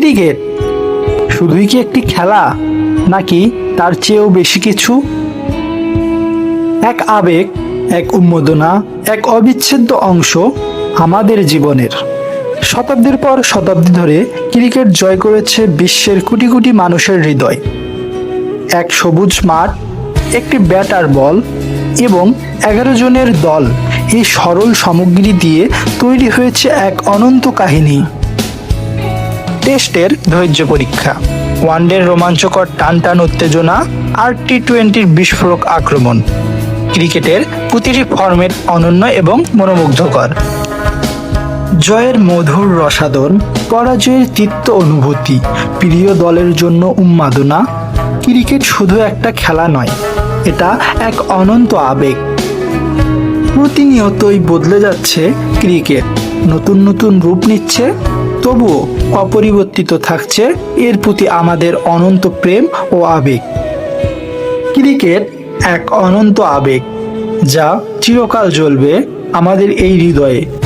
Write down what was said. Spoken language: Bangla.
ক্রিকেট। শুধুই কি একটি খেলা, নাকি তার চেয়েও বেশি কিছু? এক আবেগ, এক উন্মোদনা, এক অবিচ্ছেদ্য অংশ আমাদের জীবনের। শতাব্দীর পর শতাব্দী ধরে ক্রিকেট জয় করেছে বিশ্বের কোটি কোটি মানুষের হৃদয়। এক সবুজ মাঠ, একটি ব্যাটার বল এবং এগারো জনের দল এই সরল সামগ্রী দিয়ে তৈরি হয়েছে এক অনন্ত কাহিনী। টেস্টের ধৈর্য পরীক্ষা। ওয়ানডের রোমাঞ্চকর টান টান উত্তেজনা আর টি টোয়েন্টির বিস্ফোরক আক্রমণ। ক্রিকেটের প্রতিটি ফর্মেট অনন্য এবং মনোমুগ্ধকর। জয়ের মধুর রসাদন পরাজয়ের তিক্ত অনুভূতি, প্রিয় দলের জন্য উন্মাদনা। ক্রিকেট শুধু একটা খেলা নয়, এটা এক অনন্ত আবেগ। প্রতিনিয়তই বদলে যাচ্ছে ক্রিকেট। নতুন নতুন রূপ নিচ্ছে, তবুও অপরিবর্তিত থাকছে, এর প্রতি আমাদের অনন্ত প্রেম ও আবেগ। ক্রিকেট এক অনন্ত আবেগ, যা চিরকাল জ্বলবে আমাদের এই হৃদয়ে।